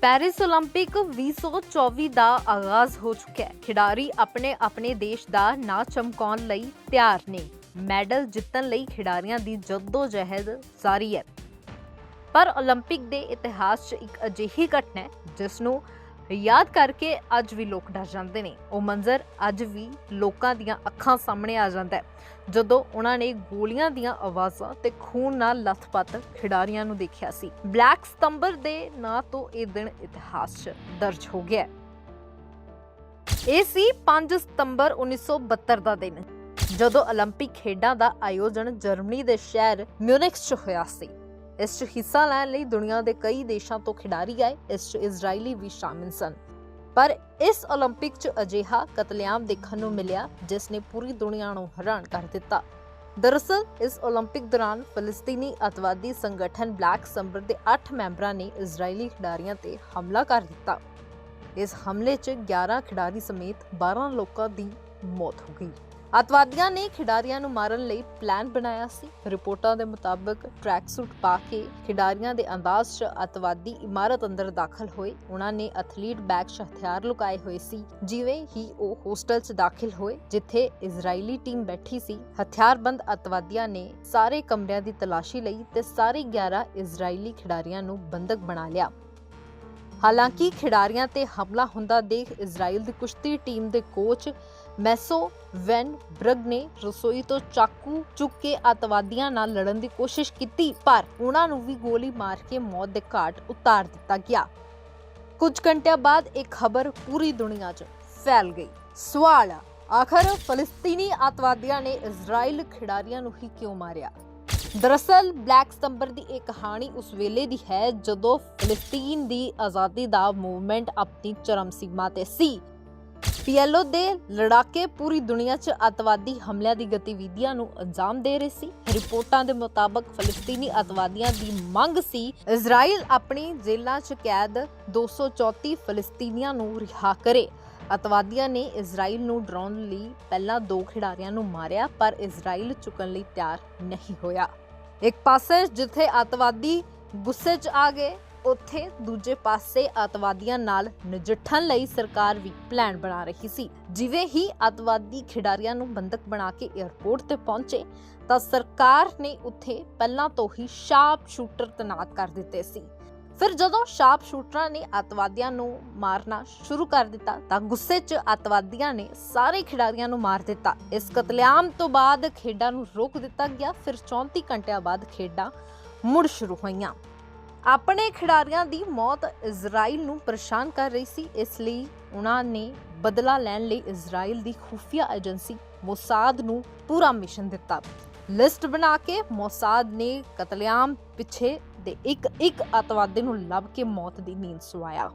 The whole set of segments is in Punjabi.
ਪੈਰਿਸ 올림픽 2024 ਦਾ ਆਗਾਜ਼ ਹੋ ਚੁੱਕਿਆ ਹੈ ਖਿਡਾਰੀ ਆਪਣੇ ਆਪਣੇ ਦੇਸ਼ ਦਾ ਨਾਂ ਚਮਕਾਉਣ ਲਈ ਤਿਆਰ ਨੇ ਮੈਡਲ ਜਿੱਤਣ ਲਈ ਖਿਡਾਰੀਆਂ ਦੀ ਜਦੋਜਹਿਦ ਜਾਰੀ ਹੈ ਪਰ 올림픽 ਦੇ ਇਤਿਹਾਸ 'ਚ ਇੱਕ ਅਜਿਹੀ ਘਟਨਾ ਹੈ ਜਿਸ ਨੂੰ ਯਾਦ ਕਰਕੇ ਅੱਜ ਵੀ ਲੋਕ ਡਰ ਜਾਂਦੇ ਨੇ ਉਹ ਮੰਜ਼ਰ ਅੱਜ ਵੀ ਲੋਕਾਂ ਦੀਆਂ ਅੱਖਾਂ ਸਾਹਮਣੇ ਆ ਜਾਂਦਾ ਹੈ ਜਦੋਂ ਉਹਨਾਂ ਨੇ ਗੋਲੀਆਂ ਦੀਆਂ ਆਵਾਜ਼ਾਂ ਤੇ ਖੂਨ ਨਾਲ ਲੱਥਪੱਥ ਖਿਡਾਰੀਆਂ ਨੂੰ ਦੇਖਿਆ ਸੀ ਬਲੈਕ ਸਤੰਬਰ ਦੇ ਨਾਂ ਤੋਂ ਇਹ ਦਿਨ ਇਤਿਹਾਸ 'ਚ ਦਰਜ ਹੋ ਗਿਆ ਹੈ। ਇਹ ਸੀ 5 ਸਤੰਬਰ 1972 ਦਾ ਦਿਨ ਜਦੋਂ 올림픽 ਖੇਡਾਂ ਦਾ ਆਯੋਜਨ ਜਰਮਨੀ ਦੇ ਸ਼ਹਿਰ ਮਿਊਨਿਖ 'ਚ ਹੋਇਆ ਸੀ ਇਸ 'ਚ ਹਿੱਸਾ ਲੈਣ ਲਈ ਦੁਨੀਆ ਦੇ ਕਈ ਦੇਸ਼ਾਂ ਤੋਂ ਖਿਡਾਰੀ ਆਏ ਇਸ 'ਚ ਇਜ਼ਰਾਈਲੀ ਵੀ ਸ਼ਾਮਿਲ ਸਨ ਪਰ ਇਸ 올림픽 'ਚ ਅਜਿਹਾ ਕਤਲੇਆਮ ਦੇਖਣ ਨੂੰ ਮਿਲਿਆ ਜਿਸ ਨੇ ਪੂਰੀ ਦੁਨੀਆ ਨੂੰ ਹੈਰਾਨ ਕਰ ਦਿੱਤਾ ਦਰਅਸਲ ਇਸ 올림픽 ਦੌਰਾਨ ਫਲਸਤੀਨੀ ਅਤਵਾਦੀ ਸੰਗਠਨ ਬਲੈਕ ਸੰਬਰ ਦੇ 8 ਮੈਂਬਰਾਂ ਨੇ ਇਜ਼ਰਾਈਲੀ ਖਿਡਾਰੀਆਂ ਤੇ ਹਮਲਾ ਕਰ ਦਿੱਤਾ ਇਸ ਹਮਲੇ 'ਚ 11 ਖਿਡਾਰੀ ਸਮੇਤ 12 ਲੋਕਾਂ ਦੀ ਮੌਤ ਹੋ ਗਈ ਅਤਵਾਦੀਆਂ ਨੇ ਖਿਡਾਰੀਆਂ ਨੂੰ ਮਾਰਨ ਲਈ ਪਲਾਨ ਬਣਾਇਆ ਸੀ। ਰਿਪੋਰਟਾਂ ਦੇ ਮੁਤਾਬਕ ਟਰੈਕ ਸੂਟ ਪਾ ਕੇ ਖਿਡਾਰੀਆਂ ਦੇ ਅੰਦਾਜ਼ 'ਚ ਅਤਵਾਦੀ ਇਮਾਰਤ ਅੰਦਰ ਦਾਖਲ ਹੋਏ। ਉਹਨਾਂ ਨੇ ਐਥਲੀਟ ਬੈਗ 'ਚ ਹਥਿਆਰ ਲੁਕਾਏ ਹੋਏ ਸੀ, ਜਿਵੇਂ ਹੀ ਉਹ ਹੋਸਟਲ 'ਚ ਦਾਖਲ ਹੋਏ, ਜਿੱਥੇ ਇਜ਼ਰਾਈਲੀ ਟੀਮ ਬੈਠੀ ਸੀ। ਹਥਿਆਰਬੰਦ ਅਤਵਾਦੀਆਂ ਨੇ ਸਾਰੇ ਕਮਰਿਆਂ ਦੀ ਤਲਾਸ਼ੀ ਲਈ ਤੇ ਸਾਰੇ 11 ਇਜ਼ਰਾਈਲੀ ਖਿਡਾਰੀਆਂ ਨੂੰ ਬੰਦਕ ਬਣਾ ਲਿਆ। ਹਾਲਾਂਕਿ ਖਿਡਾਰੀਆਂ ਤੇ ਹਮਲਾ ਹੁੰਦਾ ਦੇਖ ਇਜ਼ਰਾਈਲ ਦੀ ਕੁਸ਼ਤੀ ਟੀਮ ਦੇ ਕੋਚ ਮੈਸੋ ਵੈਨ ਬ੍ਰਗ ਨੇ ਰਸੋਈ ਤੋਂ ਚਾਕੂ ਚੁੱਕ ਕੇ ਅਤਵਾਦੀਆਂ ਨਾਲ ਲੜਨ ਦੀ ਕੋਸ਼ਿਸ਼ ਕੀਤੀ, ਪਰ ਉਹਨਾਂ ਨੂੰ ਵੀ ਗੋਲੀ ਮਾਰ ਕੇ ਮੌਤ ਦੇ ਘਾਟ ਉਤਾਰ ਦਿੱਤਾ ਗਿਆ। ਕੁਝ ਘੰਟਿਆਂ ਬਾਅਦ ਇਹ ਖਬਰ ਪੂਰੀ ਦੁਨੀਆ 'ਚ ਫੈਲ ਗਈ। ਸਵਾਲ, ਆਖਰ ਫਲਸਤੀਨੀ ਅਤਵਾਦੀਆਂ ਨੇ ਇਜ਼ਰਾਈਲ ਖਿਡਾਰੀਆਂ ਨੂੰ ਹੀ ਕਿਉਂ ਮਾਰਿਆ? ਦਰਅਸਲ, ਬਲੈਕ ਸਤੰਬਰ ਦੀ ਇਹ ਕਹਾਣੀ ਉਸ ਵੇਲੇ ਦੀ ਹੈ ਜਦੋਂ ਫਲਸਤੀਨ ਦੀ ਆਜ਼ਾਦੀ ਦਾ ਮੂਵਮੈਂਟ ਆਪਣੀ ਚਰਮ ਸੀਮਾ ਤੇ ਸੀ। ਪੀਐਲਓ ਦੇ ਲੜਾਕੇ ਪੂਰੀ ਦੁਨੀਆ 'ਚ ਅਤਵਾਦੀ ਹਮਲਿਆਂ ਦੀ ਗਤੀਵਿਧੀਆਂ ਨੂੰ ਅੰਜਾਮ ਦੇ ਰਹੇ ਸੀ। ਰਿਪੋਰਟਾਂ ਦੇ ਮੁਤਾਬਕ ਫਲਸਤੀਨੀ ਅਤਵਾਦੀਆਂ ਦੀ ਮੰਗ ਸੀ, ਇਜ਼ਰਾਈਲ ਆਪਣੀ ਜੇਲ੍ਹਾਂ 'ਚ ਕੈਦ 234 ਫਲਸਤੀਨੀਆਂ ਨੂੰ ਰਿਹਾ ਕਰੇ। ਅਤਵਾਦੀਆਂ ਨੇ ਇਜ਼ਰਾਈਲ ਨੂੰ ਡਰਾਉਣ ਲਈ ਪਹਿਲਾਂ ਦੋ ਖਿਡਾਰੀਆਂ ਨੂੰ ਮਾਰਿਆ, ਪਰ ਇਜ਼ਰਾਈਲ ਚੁੱਕਣ ਲਈ ਤਿਆਰ ਨਹੀਂ ਹੋਇਆ। ਇੱਕ ਪਾਸੇ ਜਿੱਥੇ ਅਤਵਾਦੀ ਗੁੱਸੇ 'ਚ ਆ ਗਏ, ਉੱਥੇ ਦੂਜੇ ਪਾਸੇ ਅਤਵਾਦੀਆਂ ਨਾਲ ਨਜਿੱਠਣ ਲਈ ਸਰਕਾਰ ਵੀ ਪਲਾਨ ਬਣਾ ਰਹੀ ਸੀ। ਜਿਵੇਂ ਹੀ ਅਤਵਾਦੀ ਖਿਡਾਰੀਆਂ ਨੂੰ ਬੰਦਕ ਬਣਾ ਕੇ 에ਅਰਪੋਰਟ ਤੇ ਪਹੁੰਚੇ, ਤਾਂ ਸਰਕਾਰ ਨੇ ਉੱਥੇ ਪਹਿਲਾਂ ਤੋਂ ਹੀ ਸ਼ਾਰਪ ਸ਼ੂਟਰ ਤੈਨਾਤ ਕਰ ਦਿੱਤੇ ਸੀ। ਫਿਰ ਜਦੋਂ ਸ਼ਾਰਪ ਸ਼ੂਟਰਾਂ ਨੇ ਅਤਵਾਦੀਆਂ ਨੂੰ ਮਾਰਨਾ ਸ਼ੁਰੂ ਕਰ ਦਿੱਤਾ, ਤਾਂ ਗੁੱਸੇ 'ਚ ਅਤਵਾਦੀਆਂ ਨੇ ਸਾਰੇ ਖਿਡਾਰੀਆਂ ਨੂੰ ਮਾਰ ਦਿੱਤਾ। ਇਸ ਕਤਲੇਆਮ ਤੋਂ ਬਾਅਦ ਖੇਡਾਂ ਨੂੰ ਰੋਕ ਦਿੱਤਾ ਗਿਆ। ਫਿਰ 34 ਘੰਟਿਆਂ ਬਾਅਦ ਖੇਡਾਂ ਮੁੜ ਸ਼ੁਰੂ ਹੋਈਆਂ। ਆਪਣੇ ਖਿਡਾਰੀਆਂ ਦੀ ਮੌਤ ਇਜ਼ਰਾਈਲ ਨੂੰ ਪਰੇਸ਼ਾਨ ਕਰ ਰਹੀ ਸੀ। ਇਸ ਲਈ ਉਹਨਾਂ ਨੇ ਬਦਲਾ ਲੈਣ ਲਈ ਇਜ਼ਰਾਈਲ ਦੀ ਖੁਫੀਆ ਏਜੰਸੀ ਮੋਸਾਦ ਨੂੰ ਪੂਰਾ ਮਿਸ਼ਨ ਦਿੱਤਾ। ਲਿਸਟ ਬਣਾ ਕੇ ਮੋਸਾਦ ਨੇ ਕਤਲੇਆਮ ਪਿੱਛੇ ਦੇ ਇੱਕ ਇੱਕ ਅਤਵਾਦੀ ਨੂੰ ਲੱਭ ਕੇ ਮੌਤ ਦੀ ਨੀਂਦ ਸੁਆਇਆ।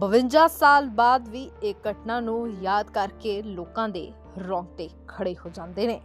52 ਸਾਲ ਬਾਅਦ ਵੀ ਇਹ ਘਟਨਾ ਨੂੰ ਯਾਦ ਕਰਕੇ ਲੋਕਾਂ ਦੇ ਰੋਂਗਟੇ ਖੜੇ ਹੋ ਜਾਂਦੇ ਨੇ।